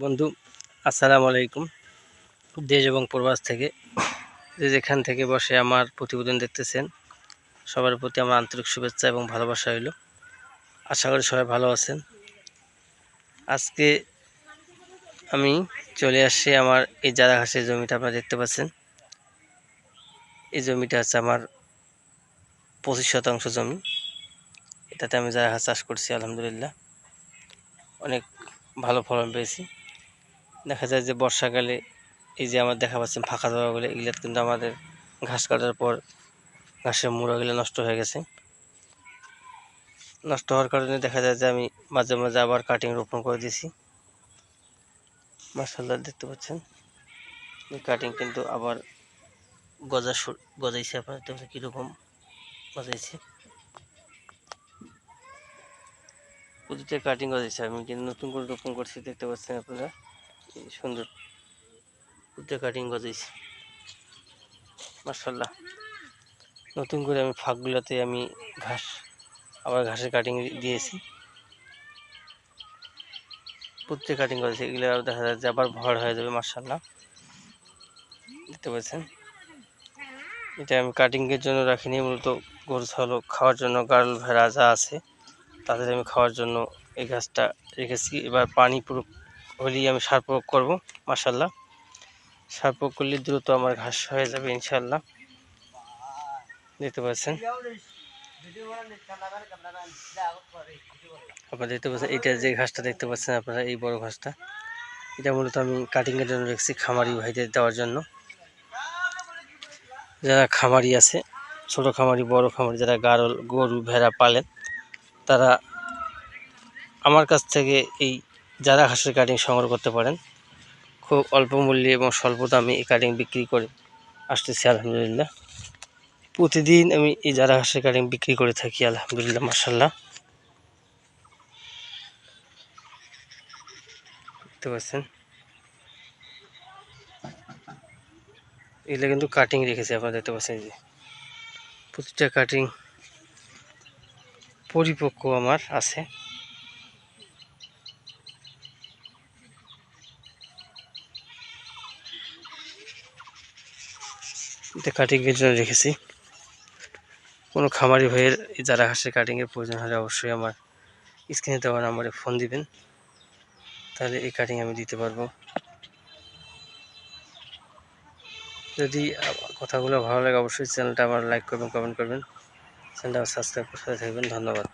বন্ধু, আসসালামু আলাইকুম। দেশ এবং প্রবাস থেকে যে যেখান থেকে বসে আমার প্রতিবেদন দেখতেছেন, সবার প্রতি আমার আন্তরিক শুভেচ্ছা এবং ভালোবাসা হইল আশা করি সবাই ভালো আছেন। আজকে আমি চলে আসছি আমার এই জারা ঘাসের জমিটা, আপনারা দেখতে পাচ্ছেন। এই জমিটা হচ্ছে আমার পঁচিশ শতাংশ জমি। এটাতে আমি জারা ঘাস চাষ করছি, আলহামদুলিল্লাহ। অনেক ভালো ফলন পেয়েছি। দেখা যায় যে বর্ষাকালে এই যে আমার দেখা পাচ্ছেন ফাঁকা জায়গাগুলো এগুলো কিন্তু আমাদের ঘাস কাটার পর ঘাসের মুড়াগুলো নষ্ট হয়ে গেছে। নষ্ট হওয়ার কারণে দেখা যায় যে আমি মাঝে মাঝে আবার কাটিং রোপণ করে দিয়েছি। মার্শাল্লাহ দেখতে পাচ্ছেন? এই কাটিং কিন্তু আবার গজা গজাইছে আপনার দেখতে কীরকম গজাইছে। প্রতিটা কাটিং গজাইছে, আমি কিন্তু নতুন করে রোপণ করছি, দেখতে পাচ্ছেন আপনারা? সুন্দর প্রতিটা কাটিং গজাইছে। মার্শাল্লাহ নতুন করে আমি ফাঁকগুলোতে আমি ঘাস, আবার ঘাসের কাটিং দিয়েছি। পুত্রে কাটিং করেছে এগুলো দেখা যাচ্ছে আবার ভর হয়ে যাবে মার্শাল্লাহ দেখতে পাচ্ছেন? এটা আমি কাটিংয়ের জন্য রাখিনি, মূলত গরু, ছাগল খাওয়ার জন্য গার্ল ভেড়া যা আছে, তাদের আমি খাওয়ার জন্য এই গাছটা রেখেছি। এবার পানি পুরো হলেই আমি সার প্রয়োগ করব মার্শাল্লাহ সার প্রয়োগ করলে দ্রুত আমার ঘাস হয়ে যাবে, ইনশাল্লাহ। দেখতে পাচ্ছেন? আপনারা দেখতে পাচ্ছেন এটা যে ঘাসটা দেখতে পাচ্ছেন আপনারা, এই বড় ঘাসটা। এটা মূলত আমি কাটিংয়ের জন্য রেখেছি খামারি ভাইদের দেওয়ার জন্য। যারা খামারি আছে, ছোট খামারি, বড় খামারি, যারা গারল, গরু, ভেড়া পালেন, তারা আমার কাছ থেকে এই যারা হাঁসের কাটিং সংগ্রহ করতে পারেন, খুব অল্প মূল্যে এবং স্বল্প দামে এই কাটিং বিক্রি করে আসতেছি, আলহামদুলিল্লাহ। প্রতিদিন আমি এই যারা হাঁসের কাটিং বিক্রি করে থাকি, আলহামদুলিল্লাহ মাসাল্লাহ দেখতে পাচ্ছেন? এগুলো কিন্তু কাটিং রেখেছে আপনারা, দেখতে পাচ্ছেন যে। প্রতিটা কাটিং পরিপক্ক আমার আছে। কাটিংয়ের জন্য রেখেছি। কোনো খামারি ভাইয়ের যারা হাঁসের কাটিংয়ের প্রয়োজন হলে অবশ্যই আমার স্ক্রিনে দেওয়া নাম্বারে ফোন দিবেন। তাহলে এই কাটিং আমি দিতে পারব। যদি কথাগুলো ভালো লাগে অবশ্যই চ্যানেলটা আমার লাইক করবেন কমেন্ট করবেন। চ্যানেলটা সাবস্ক্রাইব করে থাকবেন। ধন্যবাদ।